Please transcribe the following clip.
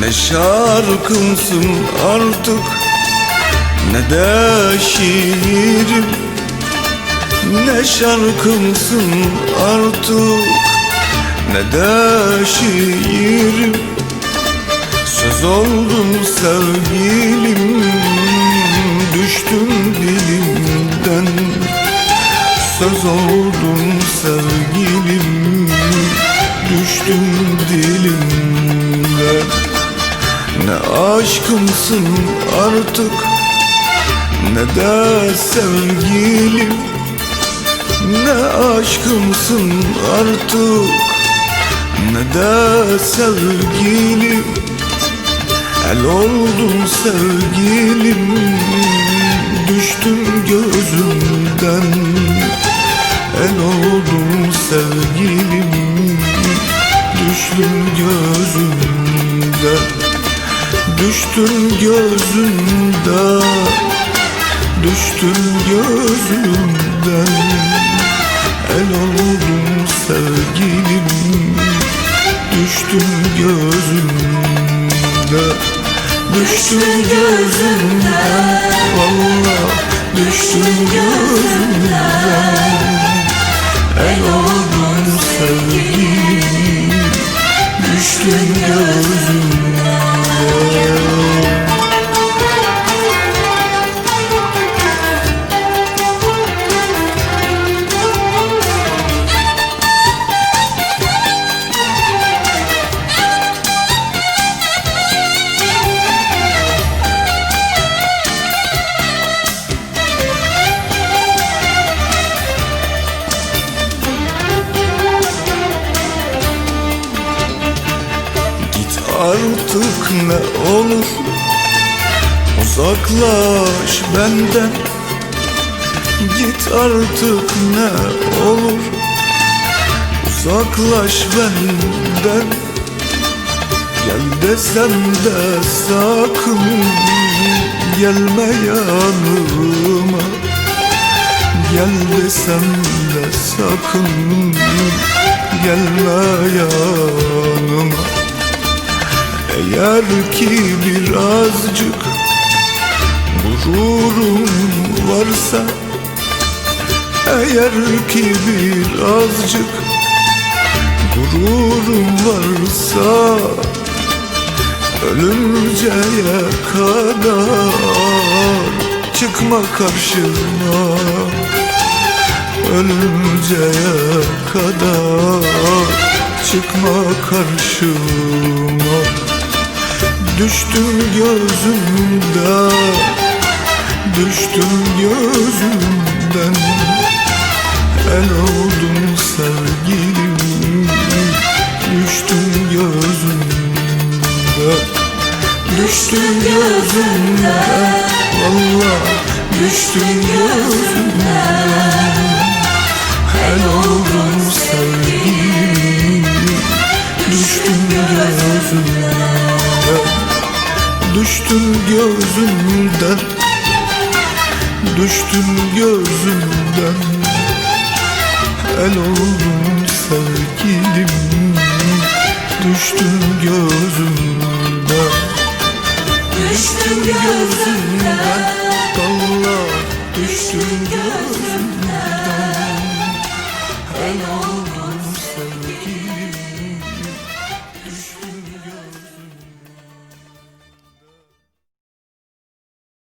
Ne şarkımsın artık Ne de şiirim. Ne şarkımsın artık Ne de şiirim. Söz oldum sevgilim Düştüm dilimden. Söz oldum sevgilim aşkımsın artık. Ne de sevgilim Ne aşkımsın artık. Ne de sevgilim El oldum sevgilim. Düştüm gözümden. El oldum sevgilim. Düştüm gözümden Düştüm gözümden Düştüm gözümden. El oldum sevgilim Düştüm gözümden. Düştüm gözümden. Valla düştüm gözümden. El oldum sevgilim Düştüm gözümden artık ne olur Uzaklaş benden. Git artık ne olur Uzaklaş benden. Gel desem de sakın Gelme yanıma. Gel desem de sakın Gelme yanıma eğer ki birazcık gururum varsa Eğer ki birazcık gururum varsa Ölünceye kadar çıkma karşıma. Ölünceye kadar çıkma karşıma Düştüm gözümden Düştüm gözümden. El oldum sevgilim Düştüm gözümden. Düştüm gözümden Valla düştüm gözümden Düştüm gözümden. Düştüm gözümden. El oldum sevgilim. Düştüm gözümden. Düştüm gözümden. Valla düştüm gözümden. El oldu